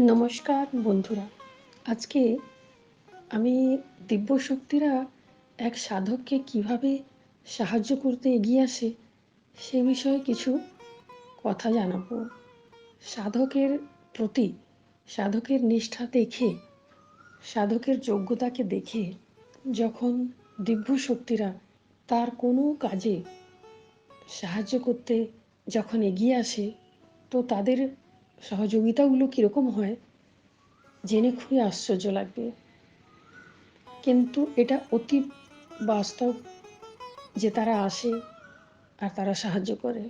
নমস্কার বন্ধুরা। আজকে আমি দিব্য শক্তিরা এক সাধককে কীভাবে সাহায্য করতে এগিয়ে আসে সে বিষয়ে কিছু কথা জানাব। সাধকের প্রতি, সাধকের নিষ্ঠা দেখে, সাধকের যোগ্যতাকে দেখে যখন দিব্য শক্তিরা তার কোনো কাজে সাহায্য করতে যখন এগিয়ে আসে, তো তাদের সহযোগিতাগুলো কীরকম হয়, জেনে খুবই আশ্চর্য লাগবে। কিন্তু এটা অতি বাস্তব যে তারা আসে আর তারা সাহায্য করে।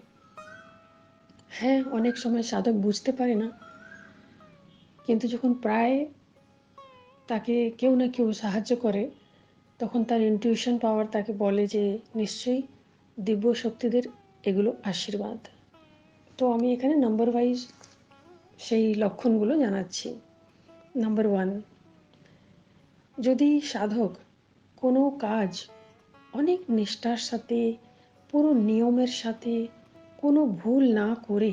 হ্যাঁ অনেক সময় সাধক বুঝতে পারে না, কিন্তু যখন প্রায় তাকে কেউ না কেউ সাহায্য করে, তখন তার ইনটিউশন পাওয়ার তাকে বলে যে, নিশ্চয়ই দিব্য শক্তিদের এগুলো আশীর্বাদ। তো আমি এখানে নাম্বার ওয়াইজ সেই লক্ষণগুলো জানাচ্ছি। নাম্বার ওয়ান যদি সাধক কোনো কাজ অনেক নিষ্ঠার সাথে, পুরো নিয়মের সাথে কোনো ভুল না করে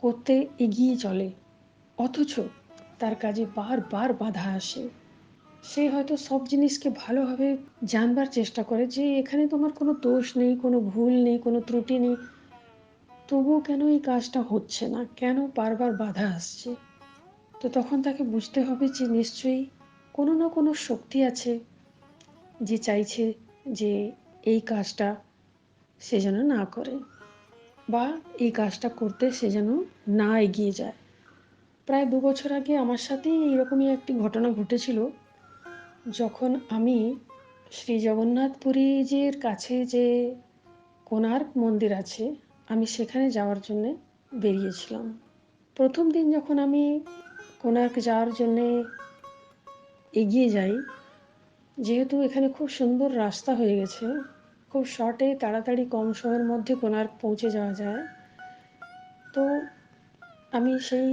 করতে এগিয়ে চলে, অথচ তার কাজে বারবার বাধা আসে, সে হয়তো সব জিনিসকে ভালোভাবে জানবার চেষ্টা করে যে এখানে তোমার কোনো দোষ নেই, কোনো ভুল নেই, কোনো ত্রুটি নেই। তবুও কেন এই কাজটা হচ্ছে না? কেন বারবার বাধা আসছে? তো তখন তাকে বুঝতে হবে যে নিশ্চয়ই কোনো না কোনো শক্তি আছে যে চাইছে যে এই কাজটা সে যেন না করে বা এই কাজটা করতে সে যেন না এগিয়ে যায়। প্রায় দু বছর আগে আমার সাথেই এইরকমই একটি ঘটনা ঘটেছিল যখন আমি শ্রী জগন্নাথ পুরীজির কাছে যে কোনার্ক মন্দির আছে আমি সেখানে যাওয়ার জন্যে বেরিয়েছিলাম। প্রথম দিন যখন আমি কোনার্ক যাওয়ার জন্যে এগিয়ে যাই, যেহেতু এখানে খুব সুন্দর রাস্তা হয়ে গেছে, খুব শর্টে তাড়াতাড়ি কম সময়ের মধ্যে কোনার্ক পৌঁছে যাওয়া যায়, তো আমি সেই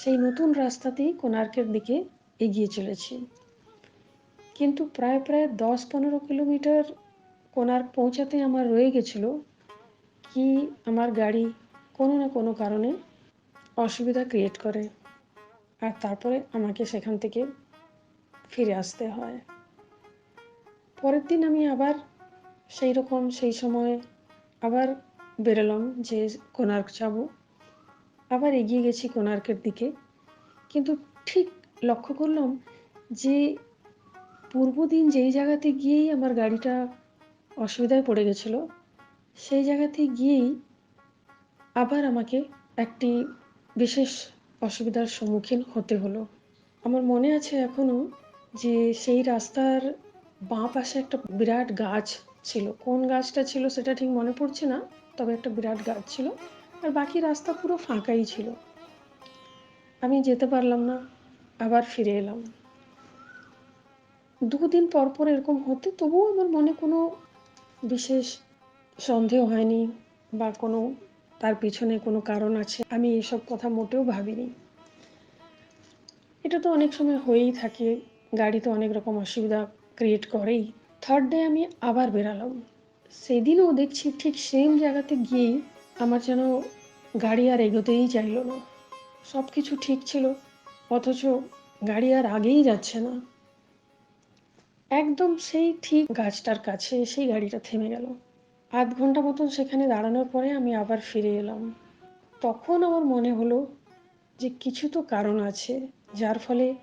সেই নতুন রাস্তাতেই কোনার্কের দিকে এগিয়ে চলেছি। কিন্তু প্রায় প্রায় দশ পনেরো কিলোমিটার কোনার্ক পৌঁছাতে আমার রয়ে গেছিল কি আমার গাড়ি কোনো না কোনো কারণে অসুবিধা ক্রিয়েট করে আর তারপরে আমাকে সেখান থেকে ফিরে আসতে হয়। পরের দিন আমি আবার সেই রকম সেই সময় আবার বেরোলাম যে কোনার্ক যাব। আবার এগিয়ে গেছি কোনার্কের দিকে। কিন্তু ঠিক লক্ষ্য করলাম যে পূর্বদিন যেই জায়গাতে গিয়েই আমার গাড়িটা অসুবিধায় পড়ে গেছিল সেই জায়গাতে গিয়েই আবার আমাকে একটি বিশেষ অসুবিধার সম্মুখীন হতে হলো। আমার মনে আছে এখনও যে সেই রাস্তার বাঁ পাশে একটা বিরাট গাছ ছিল। কোন গাছটা ছিল সেটা ঠিক মনে পড়ছে না, তবে একটা বিরাট গাছ ছিল আর বাকি রাস্তা পুরো ফাঁকাই ছিল। আমি যেতে পারলাম না, আবার ফিরে এলাম। দুদিন পর পর এরকম হতে তবুও আমার মনে কোনো বিশেষ সন্দেহ হয়নি বা কোনো, তার পিছনে কোনো কারণ আছে, আমি এসব কথা মোটেও ভাবিনি। এটা তো অনেক সময় হয়েই থাকে গাড়িতে অনেক রকম অসুবিধা ক্রিয়েট করেই। থার্ড ডে আমি আবার বেরালাম। সেদিনও দেখছি ঠিক সেম জায়গাতে গিয়েই আমার যেন গাড়ি আর এগোতেই চাইলো না। সব কিছু ঠিক ছিল, অথচ গাড়ি আর আগেই যাচ্ছে না। একদম সেই ঠিক গাছটার কাছে সেই গাড়িটা থেমে গেল। আধ ঘণ্টা মতন সেখানে দাঁড়ানোর পরে আমি আবার ফিরে এলাম। তখন আমার মনে হলো যে কিছু তো কারণ আছে, যার ফলে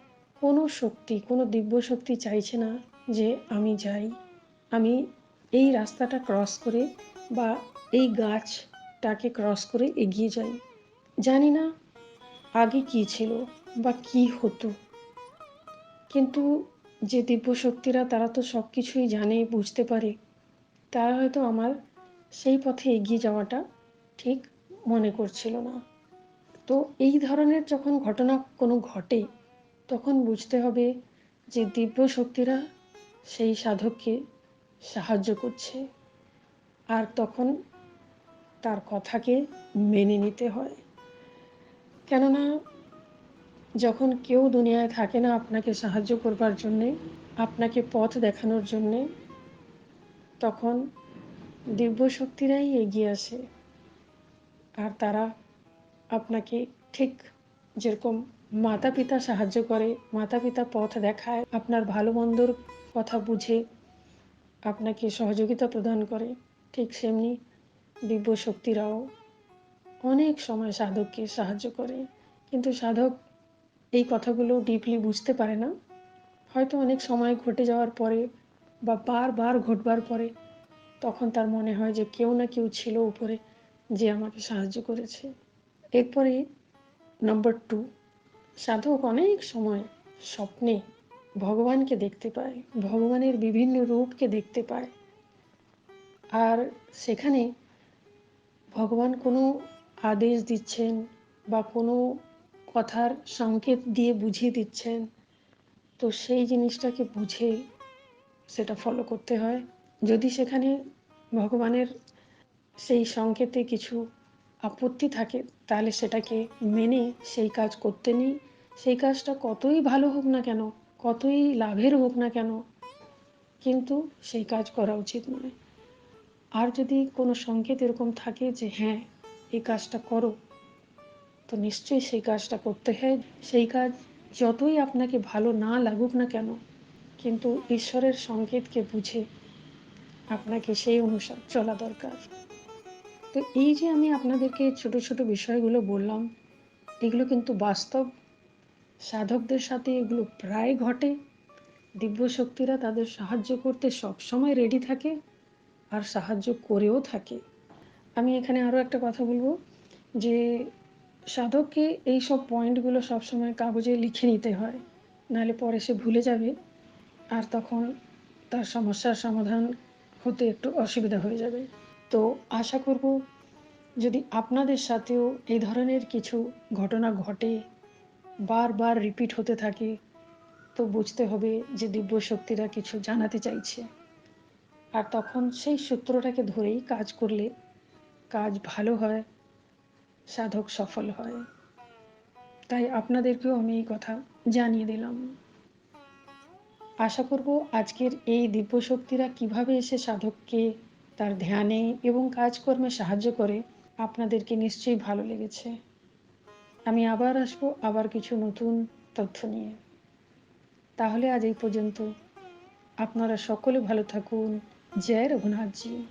কোনো শক্তি, কোনো দিব্য শক্তি চাইছে না যে আমি যাই। আমি এই রাস্তাটা ক্রস করে বা এই গাছটাকে ক্রস করে এগিয়ে যাই। জানি না আগে কি ছিল বা কি হতো। কিন্তু যে দিব্য শক্তিরা তারা তো সব কিছুই জানে, বুঝতে পারে। তারা হয়তো আমার সেই পথে এগিয়ে যাওয়াটা ঠিক মনে করছিল না। তো এই ধরনের যখন ঘটনা কোনো ঘটে, তখন বুঝতে হবে যে দিব্য শক্তিরা সেই সাধককে সাহায্য করছে। আর তখন তার কথাকে মেনে নিতে হয়। কেননা, যখন কেউ দুনিয়ায় থাকে না আপনাকে সাহায্য করবার জন্যে, আপনাকে পথ দেখানোর জন্যে তখন দিব্য শক্তিরাই এগিয়ে আসে। আর তারা আপনাকে ঠিক যেরকম মাতা পিতা সাহায্য করে মাতা পিতা পথ দেখায়, আপনার ভালো মন্দর কথা বুঝে আপনাকে সহযোগিতা প্রদান করে, ঠিক সেমনি দিব্য শক্তিরাও অনেক সময় সাধককে সাহায্য করে। কিন্তু সাধক এই কথাগুলো ডিপলি বুঝতে পারে না। হয়তো অনেক সময় ঘটে যাওয়ার পরে বা বারবার ঘটবার পরে তখন তার মনে হয় যে কেউ না কেউ ছিল উপরে যে আমাকে সাহায্য করেছে। এরপরে নম্বর টু সাধক অনেক সময় স্বপ্নে ভগবানকে দেখতে পায়, ভগবানের বিভিন্ন রূপকে দেখতে পায়। আর সেখানে ভগবান কোনো আদেশ দিচ্ছেন বা কোনো কথার সংকেত দিয়ে বুঝিয়ে দিচ্ছেন। তো সেই জিনিসটাকে বুঝে সেটা ফলো করতে হয়। যদি সেখানে ভগবানের সেই সংকেতে কিছু আপত্তি থাকে, তাহলে সেটাকে মেনে সেই কাজ করতে নেই। সেই কাজটা কতই ভালো হোক না কেন, কতই লাভের হোক না কেন, কিন্তু সেই কাজ করা উচিত নয়। আর যদি কোনো সংকেত এরকম থাকে যে হ্যাঁ এই কাজটা করো, তো নিশ্চয়ই সেই কাজটা করতে হয়। সেই কাজ যতই আপনাকে ভালো না লাগুক না কেন কিন্তু ঈশ্বরের সংকেতকে বুঝে আপনাকে সেই অনুসার চলা দরকার। তো এই যে আমি আপনাদেরকে ছোট ছোট বিষয়গুলো বললাম, এগুলো কিন্তু বাস্তব। সাধকদের সাথে এগুলো প্রায় ঘটে। দিব্য শক্তিরা তাদের সাহায্য করতে সবসময় রেডি থাকে আর সাহায্য করেও থাকে। আমি এখানে আরও একটা কথা বলব যে সাধককে এই সব পয়েন্টগুলো সবসময় কাগজে লিখে নিতে হয়, নাহলে পরে সে ভুলে যাবে। আর তখন তার সমস্যার সমাধান হতে একটু অসুবিধা হয়ে যাবে। তো আশা করব যদি আপনাদের সাথেও এই ধরনের কিছু ঘটনা ঘটে, বারবার রিপিট হতে থাকে, তো বুঝতে হবে যে দিব্য শক্তিরা কিছু জানাতে চাইছে। আর তখন সেই সূত্রটাকে ধরেই কাজ করলে কাজ ভালো হয়, সাধক সফল হয়। তাই আপনাদেরকেও আমি এই কথা জানিয়ে দিলাম। আশা করব আজকের এই দিব্য শক্তিরা কীভাবে এসে সাধককে তার ধ্যানে এবং কাজকর্মে সাহায্য করে, আপনাদেরকে নিশ্চয়ই ভালো লেগেছে। আমি আবার আসব আবার কিছু নতুন তথ্য নিয়ে। তাহলে আজ এই পর্যন্ত। আপনারা সকলে ভালো থাকুন। জয় রঘুনাথজি।